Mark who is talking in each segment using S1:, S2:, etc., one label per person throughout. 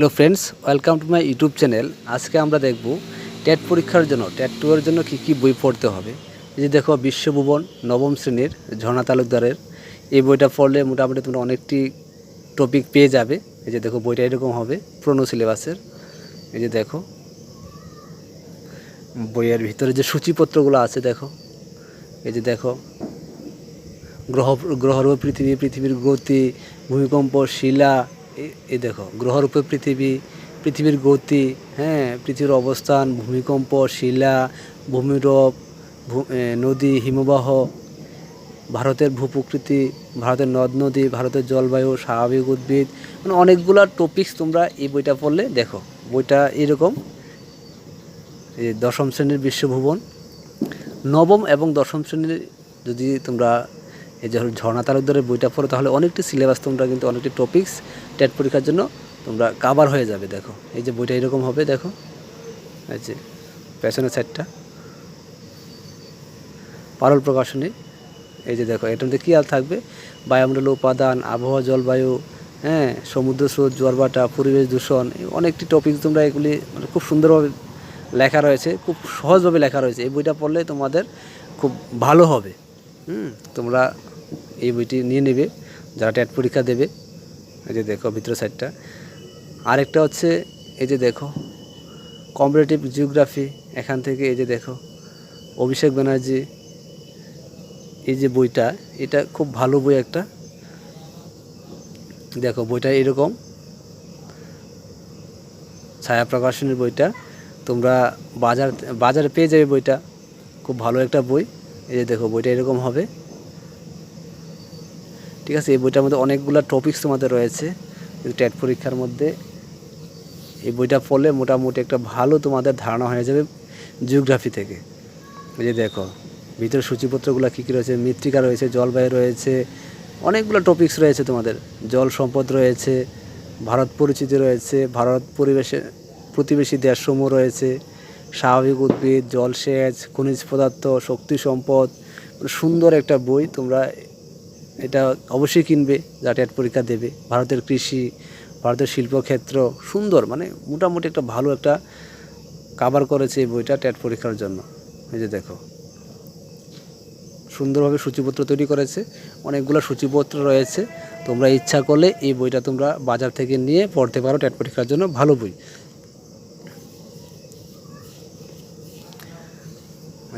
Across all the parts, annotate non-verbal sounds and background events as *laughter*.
S1: Hello friends welcome to my YouTube channel আজকে আমরা দেখব টেট পরীক্ষার জন্য, টেট টু এর জন্য কী কী বই পড়তে হবে। এই যে দেখো বিশ্বভুবন নবম শ্রেণির ঝর্ণা তালুকদারের। এই বইটা পড়লে মোটামুটি তোমরা অনেকটি টপিক পেয়ে যাবে। এই যে দেখো বইটা এরকম হবে, পুরনো সিলেবাসের এই যে দেখো, বইয়ের ভিতরে যে সূচিপত্রগুলো আছে দেখো। এই যে দেখো, গ্রহ গ্রহর পৃথিবী, পৃথিবীর গতি, ভূমিকম্প, শিলা এই দেখো গ্রহর উপর পৃথিবী, পৃথিবীর গতি হ্যাঁ পৃথিবীর অবস্থান, ভূমিকম্প, শিলা, ভূমিরূপ নদী, হিমবাহ, ভারতের ভূপ্রকৃতি, ভারতের নদ নদী, ভারতের জলবায়ু, স্বাভাবিক উদ্ভিদ মানে অনেকগুলো টপিকস তোমরা এই বইটা পড়লে দেখো। বইটা এরকম এই দশম শ্রেণির বিশ্বভুবন, নবম এবং দশম শ্রেণির যদি তোমরা এই যে ঝর্ণা তালুকদারের বইটা পড়ো, তাহলে অনেকটি সিলেবাস তোমরা কিন্তু অনেকটি টপিকস টেট পরীক্ষার জন্য তোমরা কাভার হয়ে যাবে, দেখো। এই যে বইটা এরকম হবে, দেখো। এই যে পেছনের সাইডটা পারল প্রকাশনী। এই যে দেখো, এটার মধ্যে কী আর থাকবে? বায়ুমণ্ডল, উপাদান, আবহাওয়া, জলবায়ু হ্যাঁ সমুদ্র স্রোত জোয়ারভাটা পরিবেশ দূষণ, অনেকটি টপিক তোমরা এগুলি মানে খুব সুন্দরভাবে লেখা রয়েছে, খুব সহজভাবে লেখা রয়েছে। এই বইটা পড়লে তোমাদের খুব ভালো হবে। হুম, তোমরা এই বইটি নিয়ে নেবে, যারা টেট পরীক্ষা দেবে, এই যে দেখো ভিতর সাইডটা আরেকটা হচ্ছে, এই যে দেখো কম্পারেটিভ জিওগ্রাফি এখান থেকে এই যে দেখো, অভিষেক ব্যানার্জি, এই যে বইটা, এটা খুব ভালো বই একটা। দেখো, বইটা এরকম। ছায়া প্রকাশনের বইটা। তোমরা বাজার, বাজারে পেয়ে যাবে বইটা। খুব ভালো একটা বই। এই যে দেখো, বইটা এরকম হবে। ঠিক আছে, এই বইটার মধ্যে অনেকগুলো টপিকস তোমাদের রয়েছে টেট পরীক্ষার মধ্যে। এই বইটা পড়লে মোটামুটি একটা ভালো তোমাদের ধারণা হয়ে যাবে জিওগ্রাফি থেকে। এই যে দেখো, ভিতরে সূচিপত্রগুলো কী কী রয়েছে, মৃত্তিকা রয়েছে, জলবায়ু রয়েছে, অনেকগুলো টপিকস রয়েছে তোমাদের। জল সম্পদ রয়েছে, ভারত পরিচিতি রয়েছে, ভারত পরিবেশে, প্রতিবেশী দেশসমূহ রয়েছে, স্বাভাবিক উদ্ভিদ, জলসেচ, খনিজ পদার্থ, শক্তি সম্পদ, সুন্দর একটা বই তোমরা এটা অবশ্যই কিনবে যা পরীক্ষা দেবে। ভারতের কৃষি, ভারতের শিল্পক্ষেত্র সুন্দর মানে মোটামুটি একটা ভালো একটা কাভার করেছে এই বইটা টেট পরীক্ষার জন্য। এই যে দেখো। সুন্দরভাবে সূচিপত্র তৈরি করেছে, অনেকগুলো সূচিপত্র রয়েছে। তোমরা ইচ্ছা করলে এই বইটা তোমরা বাজার থেকে নিয়ে পড়তে পারো টেট পরীক্ষার জন্য, ভালো বই।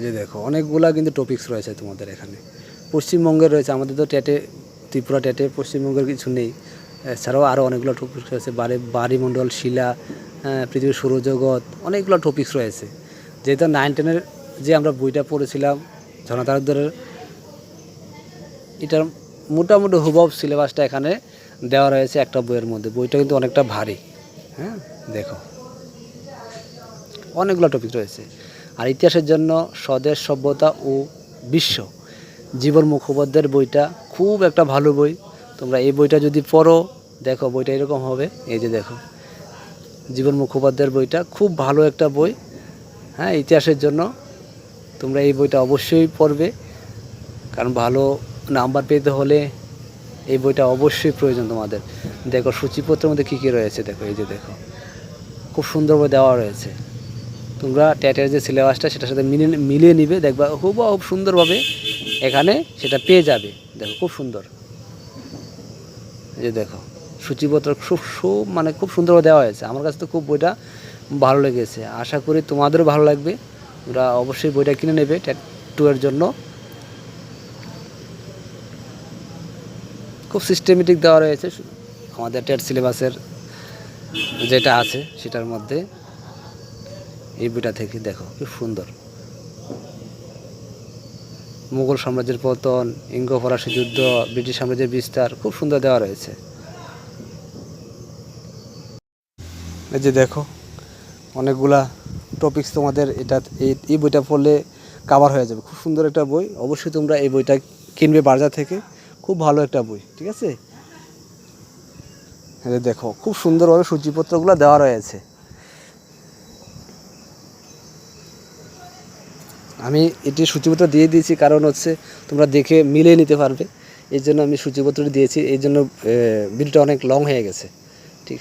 S1: যে দেখো, অনেকগুলা কিন্তু টপিকস রয়েছে তোমাদের এখানে। পশ্চিমবঙ্গের রয়েছে, আমাদের তো টেটে, ত্রিপুরা টেটে, পশ্চিমবঙ্গের কিছু নেই। এছাড়াও আরও অনেকগুলো টপিকস রয়েছে, বাড়ি, বাড়িমণ্ডল, শিলা পৃথিবীর সৌরজগৎ, অনেকগুলো টপিকস রয়েছে। যেহেতু নাইন টেনের যে আমরা বইটা পড়েছিলাম ঝর্ণা এটার মোটামুটি হুবব সিলেবাসটা এখানে দেওয়া রয়েছে একটা বইয়ের মধ্যে। বইটা কিন্তু অনেকটা ভারী হ্যাঁ দেখো। অনেকগুলো টপিক রয়েছে। আর ইতিহাসের জন্য স্বদেশ সভ্যতা ও বিশ্ব জীবন মুখোপাধ্যায়ের বইটা খুব একটা ভালো বই। তোমরা এই বইটা যদি পড়ো, দেখো বইটা এরকম হবে। এই যে দেখো, জীবন মুখোপাধ্যায়ের বইটা খুব ভালো একটা বই। হ্যাঁ ইতিহাসের জন্য তোমরা এই বইটা অবশ্যই পড়বে। কারণ ভালো নাম্বার পেতে হলে এই বইটা অবশ্যই প্রয়োজন তোমাদের। দেখো সূচিপত্রের মধ্যে কী কী রয়েছে, দেখো এই যে দেখো। খুব সুন্দরভাবে দেওয়া রয়েছে। তোমরা ট্যাটের যে সিলেবাসটা সেটার সাথে মিলিয়ে মিলিয়ে নিবে, দেখবা খুব খুব সুন্দরভাবে এখানে সেটা পেয়ে যাবে। দেখো, খুব সুন্দর। যে দেখো, সূচিপত্র খুব খুব মানে খুব সুন্দরভাবে দেওয়া হয়েছে। আমার কাছে তো খুব বইটা ভালো লেগেছে। আশা করি তোমাদেরও ভালো লাগবে। ওরা অবশ্যই বইটা কিনে নেবে ট্যাট টু এর জন্য। খুব সিস্টেমেটিক দেওয়া রয়েছে আমাদের টেট সিলেবাসের যেটা আছে সেটার মধ্যে। এই বইটা থেকে দেখো, খুব সুন্দর। মুঘল সাম্রাজ্যের পতন ইঙ্গ ফরাসি যুদ্ধ, ব্রিটিশ সাম্রাজ্যের বিস্তার খুব সুন্দর দেওয়া রয়েছে। এই যে দেখো, অনেকগুলা টপিকস তোমাদের এটা, এই বইটা পড়লে কাভার হয়ে যাবে। খুব সুন্দর একটা বই। অবশ্যই তোমরা এই বইটা কিনবে বাজার থেকে। খুব ভালো একটা বই, ঠিক আছে? দেখো, খুব সুন্দরভাবে সূচিপত্রগুলো দেওয়া রয়েছে। আমি এটি সূচিপত্র দিয়ে দিয়েছি, কারণ হচ্ছে তোমরা দেখে মিলিয়ে নিতে পারবে। এই জন্য আমি সূচিপত্রটি দিয়েছি এই জন্য বিলটা অনেক লং হয়ে গেছে। ঠিক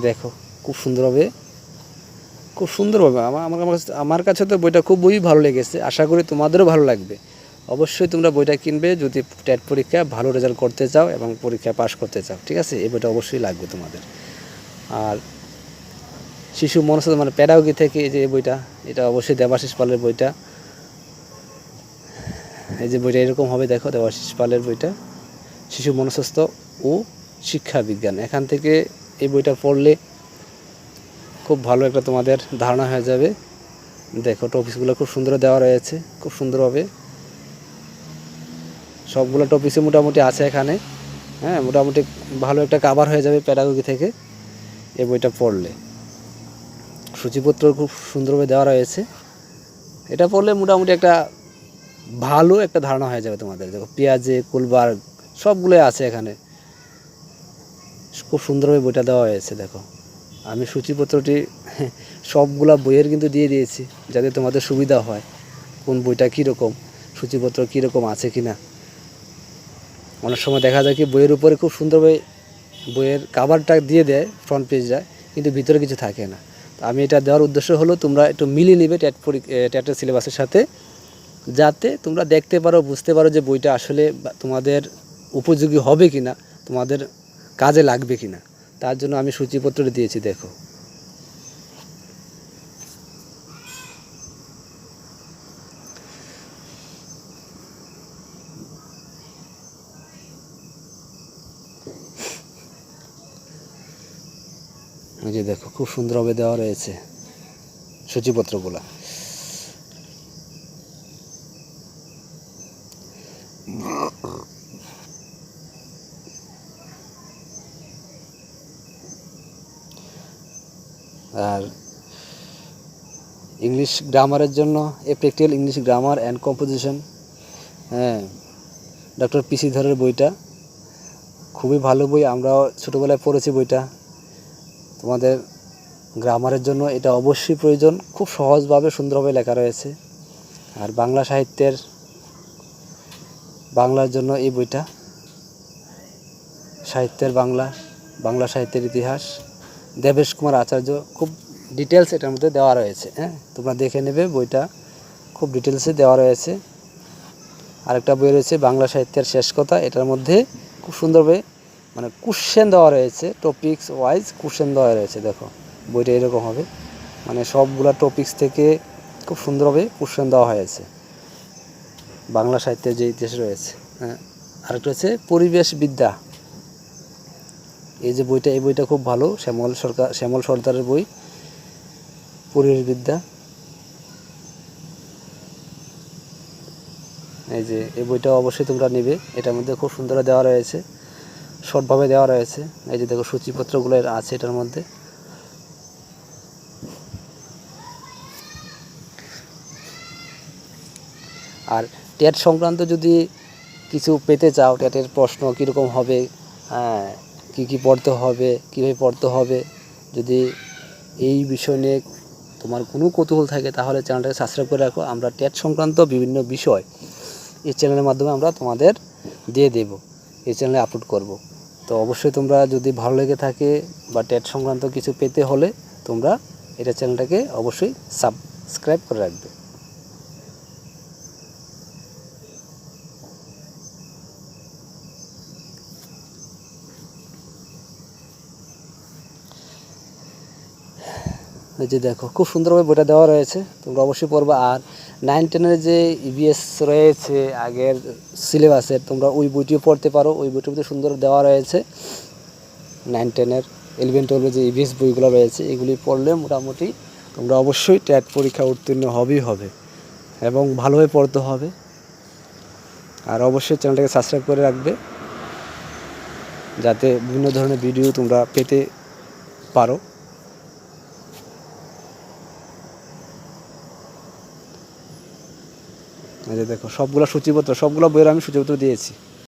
S1: দেখো, খুব সুন্দর হবে খুব সুন্দর হবে আমার আমার কাছে- আমার কাছে তো বইটা খুবই ভালো লেগেছে। আশা করি তোমাদেরও ভালো লাগবে। অবশ্যই তোমরা বইটা কিনবে, যদি টেট পরীক্ষা, ভালো রেজাল্ট করতে চাও এবং পরীক্ষা পাশ করতে চাও। ঠিক আছে? এই বইটা অবশ্যই লাগবে তোমাদের। আর শিশু মনস্ত মানে প্যারাগি থেকে যে বইটা, এটা অবশ্যই দেবাশিস পালের বইটা। এই যে বইটা এরকম হবে, দেখো, দেবাশিস পালের বইটা। শিশু মনস্ত ও শিক্ষা বিজ্ঞান। এখান থেকে এই বইটা পড়লে খুব ভালো একটা তোমাদের ধারণা হয়ে যাবে। দেখো, টপিকসগুলো খুব সুন্দর দেওয়া রয়েছে, খুব সুন্দর হবে। সবগুলো টপিকসে মোটামুটি আছে এখানে। হ্যাঁ মোটামুটি ভালো একটা কাভার হয়ে যাবে প্যাডাগোগি থেকে এই বইটা পড়লে। সূচিপত্র খুব সুন্দরভাবে দেওয়া রয়েছে। এটা পড়লে মোটামুটি একটা ভালো একটা ধারণা হয়ে যাবে তোমাদের। দেখো, পেঁয়াজে কুলবার সবগুলোই আছে এখানে। খুব সুন্দরভাবে বইটা দেওয়া হয়েছে, দেখো। আমি সূচিপত্রটি *laughs* সবগুলা বইয়ের কিন্তু দিয়ে দিয়েছি, যাতে তোমাদের সুবিধা হয় কোন বইটা কীরকম, সূচিপত্র কীরকম আছে কি না অনেক সময় দেখা যায় কি, বইয়ের উপরে খুব সুন্দরভাবে বইয়ের কাভারটা দিয়ে দেয় ফ্রন্ট পেজটা কিন্তু ভিতরে কিছু থাকে না। আমি এটা দেওয়ার উদ্দেশ্য হলো তোমরা একটু মিলিয়ে নেবে ট্যাট ট্যাটের সিলেবাসের সাথে, যাতে তোমরা দেখতে পারো, বুঝতে পারো যে বইটা আসলে তোমাদের উপযোগী হবে কি না তোমাদের কাজে লাগবে কি না তার জন্য আমি সূচিপত্র দিয়েছি, দেখো। এই যে দেখো, খুব সুন্দরভাবে দেওয়া রয়েছে সূচিপত্রগুলো। আর ইংলিশ গ্রামারের জন্য এ practical English grammar and composition হ্যাঁ ডক্টর পিসি ধরের বইটা। খুবই ভালো বই, আমরাও ছোটোবেলায় পড়েছি বইটা। তোমাদের গ্রামারের জন্য এটা অবশ্যই প্রয়োজন। খুব সহজভাবে সুন্দরভাবে লেখা রয়েছে। আর বাংলা সাহিত্যের, বাংলার জন্য এই বইটা। সাহিত্যের বাংলা বাংলা সাহিত্যের ইতিহাস। দেবেশ কুমার আচার্য খুব ডিটেলস এটার মধ্যে দেওয়া রয়েছে হ্যাঁ? তোমরা দেখে নেবে বইটা। খুব ডিটেলসে দেওয়া রয়েছে। আরেকটা বই রয়েছে বাংলা সাহিত্যের শেষ কথা। এটার মধ্যে খুব সুন্দরভাবে মানে কুশ্চেন দেওয়া রয়েছে টপিকস ওয়াইজ কুশ্চেন দেওয়া রয়েছে, দেখো। বইটা এরকম হবে। মানে সবগুলা টপিকস থেকে খুব সুন্দরভাবে কোশ্চেন দেওয়া হয়েছে। বাংলা সাহিত্যের যে ইতিহাস রয়েছে হ্যাঁ। আরেকটা হচ্ছে পরিবেশ বিদ্যা। এই যে বইটা, এই বইটা খুব ভালো, শ্যামল সরকার, শ্যামল সর্দারের বই, পরিবেশ বিদ্যা। এই যে, এই বইটা অবশ্যই তোমরা নেবে। এটার মধ্যে খুব সুন্দর দেওয়া রয়েছে। শর্টভাবে দেওয়া রয়েছে। এই যে দেখো সূচিপত্রগুলো আছে এটার মধ্যে। আর টেট সংক্রান্ত যদি কিছু পেতে চাও টেটের প্রশ্ন কীরকম হবে হ্যাঁ কী কী পড়তে হবে, কীভাবে পড়তে হবে, যদি এই বিষয় নিয়ে তোমার কোনো কৌতূহল থাকে, তাহলে চ্যানেলটাকে সাবস্ক্রাইব করে রাখো। আমরা টেট সংক্রান্ত বিভিন্ন বিষয় এই চ্যানেলের মাধ্যমে আমরা তোমাদের দিয়ে দেব, এই চ্যানেলে আপলোড করব। তো অবশ্যই তোমরা যদি ভালো লেগে থাকে বা ট্যাট সংক্রান্ত কিছু পেতে হলে তোমরা এটা চ্যানেলটাকে অবশ্যই সাবস্ক্রাইব করে রাখবে। এই যে দেখো, খুব সুন্দরভাবে বইটা দেওয়া রয়েছে, তোমরা অবশ্যই পড়বা। আর নাইন টেনের যে ইবিএস রয়েছে, আগের সিলেবাসের তোমরা ওই বইটিও পড়তে পারো। ওই বইটির মধ্যে সুন্দর দেওয়া রয়েছে। নাইন টেনের ইলেভেন টুয়েলভের যে ইবিএস বইগুলো রয়েছে, এগুলি পড়লে মোটামুটি তোমরা অবশ্যই ট্যাট পরীক্ষা উত্তীর্ণ হবেই হবে এবং ভালোভাবে পড়তে হবে। আর অবশ্যই চ্যানেলটাকে সাবস্ক্রাইব করে রাখবে, যাতে বিভিন্ন ধরনের ভিডিও তোমরা পেতে পারো। এই যে দেখো সবগুলো সূচিপত্র সবগুলো বইয়ের আমি সূচিপত্র দিয়েছি।